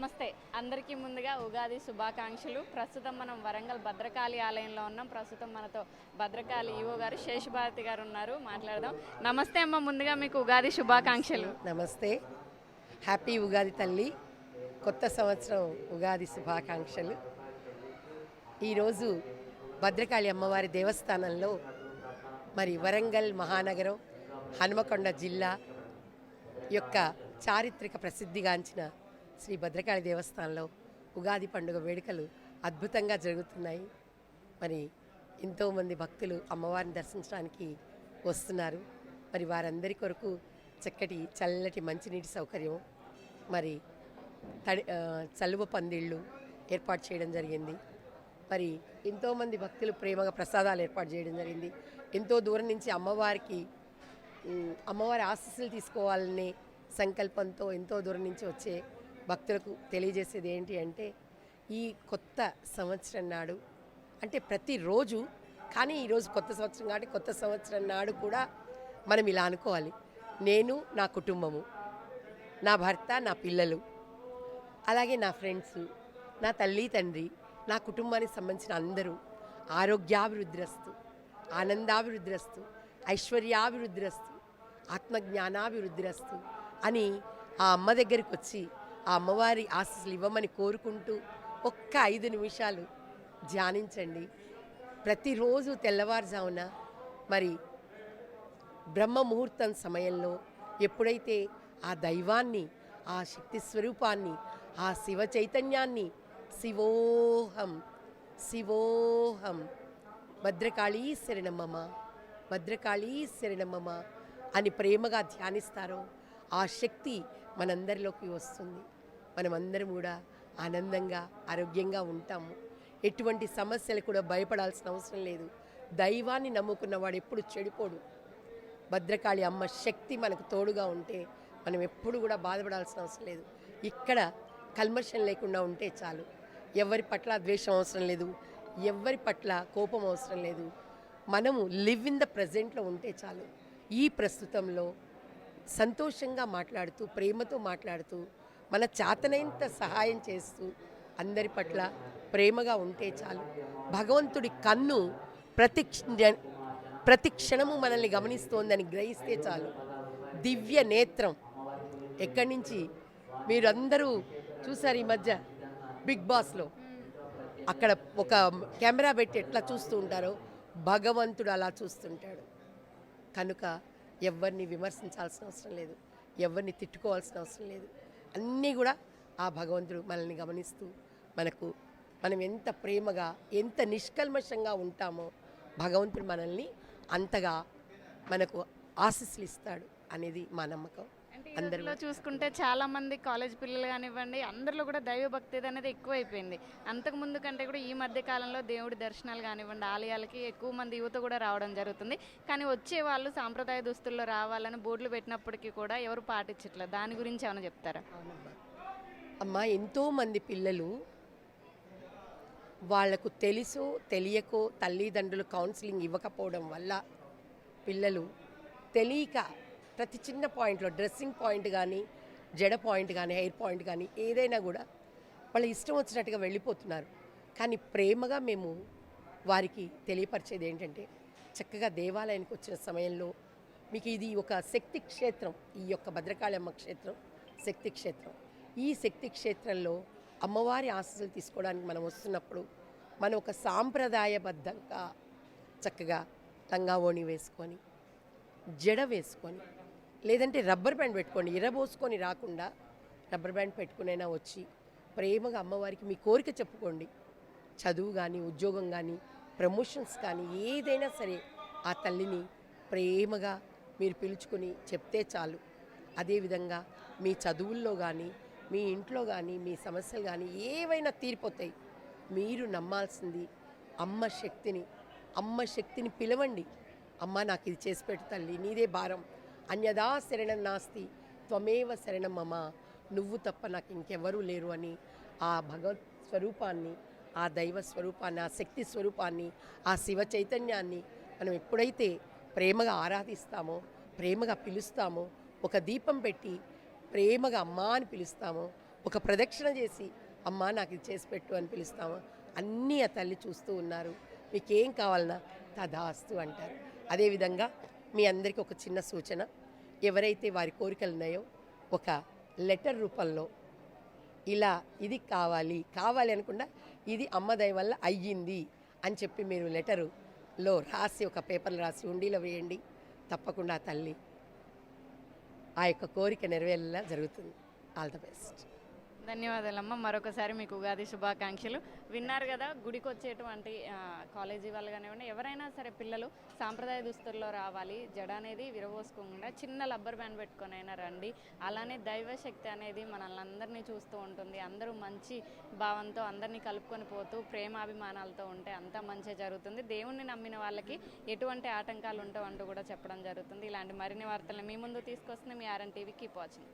నమస్తే. అందరికీ ముందుగా ఉగాది శుభాకాంక్షలు. ప్రస్తుతం మనం వరంగల్ భద్రకాళి ఆలయంలో ఉన్నాం. ప్రస్తుతం మనతో భద్రకాళి ఈవో గారు శేషభారతి గారు ఉన్నారు. మాట్లాడదాం. నమస్తే అమ్మ ముందుగా మీకు ఉగాది శుభాకాంక్షలు. నమస్తే. హ్యాపీ ఉగాది తల్లి. కొత్త సంవత్సరం ఉగాది శుభాకాంక్షలు. ఈరోజు భద్రకాళి అమ్మవారి దేవస్థానంలో మరి వరంగల్ మహానగరం హనుమకొండ జిల్లా యొక్క చారిత్రక ప్రసిద్ధిగాంచిన శ్రీ భద్రకాళి దేవస్థానంలో ఉగాది పండుగ వేడుకలు అద్భుతంగా జరుగుతున్నాయి. మరి ఎంతోమంది భక్తులు అమ్మవారిని దర్శించడానికి వస్తున్నారు. మరి వారందరి కొరకు చక్కటి చల్లటి మంచినీటి సౌకర్యం మరి తడి చలువ పందిళ్ళు ఏర్పాటు చేయడం జరిగింది. మరి ఎంతోమంది భక్తులు ప్రేమగా ప్రసాదాలు ఏర్పాటు చేయడం జరిగింది. ఎంతో దూరం నుంచి అమ్మవారికి అమ్మవారి ఆశీస్సులు తీసుకోవాలనే సంకల్పంతో ఎంతో దూరం నుంచి వచ్చే భక్తులకు తెలియజేసేది ఏంటి అంటే ఈ కొత్త సంవత్సరం నాడు అంటే ప్రతిరోజు కానీ ఈరోజు కొత్త సంవత్సరం కాబట్టి కొత్త సంవత్సరం నాడు కూడా మనం ఇలా అనుకోవాలి. నేను నా కుటుంబము నా భర్త నా పిల్లలు అలాగే నా ఫ్రెండ్స్ నా తల్లి తండ్రి నా కుటుంబానికి సంబంధించిన అందరూ ఆరోగ్యాభివృద్ధిరస్తు ఆనందాభివృద్ధిరస్తు ఐశ్వర్యాభివృద్ధిరస్తు ఆత్మజ్ఞానాభివృద్ధిరస్తు అని ఆ అమ్మ దగ్గరికి వచ్చి ఆ అమ్మవారి ఆశీస్సులు ఇవ్వమని కోరుకుంటూ ఒక్క ఐదు నిమిషాలు ధ్యానించండి. ప్రతిరోజు తెల్లవారుజామున మరి బ్రహ్మ ముహూర్తం సమయంలో ఎప్పుడైతే ఆ దైవాన్ని ఆ శక్తి స్వరూపాన్ని ఆ శివ చైతన్యాన్ని శివోహం శివోహం భద్రకాళీ శరణమ్మ భద్రకాళీ శరణమ్మ అని ప్రేమగా ధ్యానిస్తారో ఆ శక్తి మనందరిలోకి వస్తుంది. మనమందరం కూడా ఆనందంగా ఆరోగ్యంగా ఉంటాము. ఎటువంటి సమస్యలు కూడా భయపడాల్సిన అవసరం లేదు. దైవాన్ని నమ్ముకున్నవాడు ఎప్పుడు చెడిపోడు. భద్రకాళి అమ్మ శక్తి మనకు తోడుగా ఉంటే మనం ఎప్పుడు కూడా బాధపడాల్సిన అవసరం లేదు. ఇక్కడ కల్మషం లేకుండా ఉంటే చాలు. ఎవరి పట్ల ద్వేషం అవసరం లేదు. ఎవరి పట్ల కోపం అవసరం లేదు. మనము లివ్ ఇన్ ద ప్రజెంట్లో ఉంటే చాలు. ఈ ప్రస్తుతంలో సంతోషంగా మాట్లాడుతూ ప్రేమతో మాట్లాడుతూ మన చేతనైనంత సహాయం చేస్తూ అందరి పట్ల ప్రేమగా ఉంటే చాలు. భగవంతుడి కన్ను ప్రతి ప్రతి క్షణము మనల్ని గమనిస్తోందని గ్రహిస్తే చాలు. దివ్య నేత్రం. ఎక్కడి నుంచి? మీరందరూ చూసారు ఈ మధ్య బిగ్ బాస్లో. అక్కడ ఒక కెమెరా పెట్టి ఎట్లా చూస్తూ ఉంటారో భగవంతుడు అలా చూస్తుంటాడు. కనుక ఎవరిని విమర్శించాల్సిన అవసరం లేదు. ఎవరిని తిట్టుకోవాల్సిన అవసరం లేదు. అన్నీ కూడా ఆ భగవంతుడు మనల్ని గమనిస్తూ మనకు మనం ఎంత ప్రేమగా ఎంత నిష్కల్మషంగా ఉంటామో భగవంతుడు మనల్ని అంతగా మనకు ఆశీస్సులు ఇస్తాడు అనేది మా నమ్మకం. అంటే ఈ అందరూ రోజుల్లో చూసుకుంటే చాలా మంది కాలేజ్ పిల్లలు కానివ్వండి అందరిలో కూడా దైవ భక్తి అనేది ఎక్కువైపోయింది. అంతకు ముందు కంటే కూడా ఈ మధ్య కాలంలో దేవుడి దర్శనాలు కానివ్వండి ఆలయాలకి ఎక్కువ మంది యువత కూడా రావడం జరుగుతుంది. కానీ వచ్చే వాళ్ళు సాంప్రదాయ దుస్తుల్లో రావాలని బోర్డులు పెట్టినప్పటికీ కూడా ఎవరు పాటించట్లేదు. దాని గురించి ఏమైనా చెప్తారా? అమ్మ ఎంతోమంది పిల్లలు వాళ్ళకు తెలుసో తెలియకో తల్లిదండ్రులు కౌన్సిలింగ్ ఇవ్వకపోవడం వల్ల పిల్లలు తెలియక ప్రతి చిన్న పాయింట్లో డ్రెస్సింగ్ పాయింట్ కానీ జడ పాయింట్ కానీ హెయిర్ పాయింట్ కానీ ఏదైనా కూడా వాళ్ళ ఇష్టం వచ్చినట్టుగా వెళ్ళిపోతున్నారు. కానీ ప్రేమగా మేము వారికి తెలియపరిచేది ఏంటంటే చక్కగా దేవాలయానికి వచ్చిన సమయంలో మీకు ఇది ఒక శక్తి క్షేత్రం ఈ యొక్క భద్రకాళమ్మ క్షేత్రం శక్తి క్షేత్రం. ఈ శక్తి క్షేత్రంలో అమ్మవారి ఆశీస్సులు తీసుకోవడానికి మనం వస్తున్నప్పుడు మనం ఒక సాంప్రదాయబద్ధంగా చక్కగా లంగా ఓణి వేసుకొని జడ వేసుకొని లేదంటే రబ్బర్ బ్యాండ్ పెట్టుకోండి. ఇరబోసుకొని రాకుండా రబ్బర్ బ్యాండ్ పెట్టుకునైనా వచ్చి ప్రేమగా అమ్మవారికి మీ కోరిక చెప్పుకోండి. చదువు కానీ ఉద్యోగం కానీ ప్రమోషన్స్ కానీ ఏదైనా సరే ఆ తల్లిని ప్రేమగా మీరు పిలుచుకొని చెప్తే చాలు. అదేవిధంగా మీ చదువుల్లో కానీ మీ ఇంట్లో కానీ మీ సమస్యలు కానీ ఏవైనా తీరిపోతాయి. మీరు నమ్మాల్సింది అమ్మ శక్తిని అమ్మ శక్తిని పిలవండి. అమ్మ నాకు ఇది చేసి పెట్టు తల్లి నీదే భారం. అన్యదా శరణం నాస్తి త్వమేవ శరణం మమ. నువ్వు తప్ప నాకు ఇంకెవరూ లేరు అని ఆ భగవత్ స్వరూపాన్ని ఆ దైవ స్వరూపాన్ని ఆ శక్తి స్వరూపాన్ని ఆ శివ చైతన్యాన్ని మనం ఎప్పుడైతే ప్రేమగా ఆరాధిస్తామో ప్రేమగా పిలుస్తామో ఒక దీపం పెట్టి ప్రేమగా అమ్మా అని పిలుస్తామో ఒక ప్రదక్షిణ చేసి అమ్మా నాకు ఇది చేసి పెట్టు అని పిలుస్తామో అన్నీ ఆ తల్లి చూస్తూ ఉన్నారు. మీకేం కావాలన్నా తదాస్తు అంటారు. అదేవిధంగా మీ అందరికీ ఒక చిన్న సూచన. ఎవరైతే వారి కోరికలు ఉన్నాయో ఒక లెటర్ రూపంలో ఇలా ఇది కావాలి కావాలి అనకుండా ఇది అమ్మదయ వల్ల అయ్యింది అని చెప్పి మీరు లెటరులో రాసి ఒక పేపర్లో రాసి ఉండీలో వేయండి. తప్పకుండా తల్లి ఆ యొక్క కోరిక నెరవేరేలా జరుగుతుంది. All the best. ధన్యవాదాలమ్మ. మరొకసారి మీకు ఉగాది శుభాకాంక్షలు. విన్నారు కదా గుడికి వచ్చేటువంటి కాలేజీ వాళ్ళు కానివ్వండి ఎవరైనా సరే పిల్లలు సాంప్రదాయ దుస్తుల్లో రావాలి జడ అనేది విరవోసుకోకుండా చిన్న లబ్బర్ బ్యాండ్ పెట్టుకొని అయినా రండి. అలానే దైవశక్తి అనేది మనల్ని అందరినీ చూస్తూ ఉంటుంది. అందరూ మంచి భావంతో అందరినీ కలుపుకొని పోతూ ప్రేమాభిమానాలతో ఉంటే అంతా మంచి జరుగుతుంది. దేవుణ్ణి నమ్మిన వాళ్ళకి ఎటువంటి ఆటంకాలు ఉండవు అంటూ కూడా చెప్పడం జరుగుతుంది. ఇలాంటి మరిన్ని వార్తలు మీ ముందు తీసుకొస్తుంది మీ ఆర్ఎన్ టీవీ. Keep watching.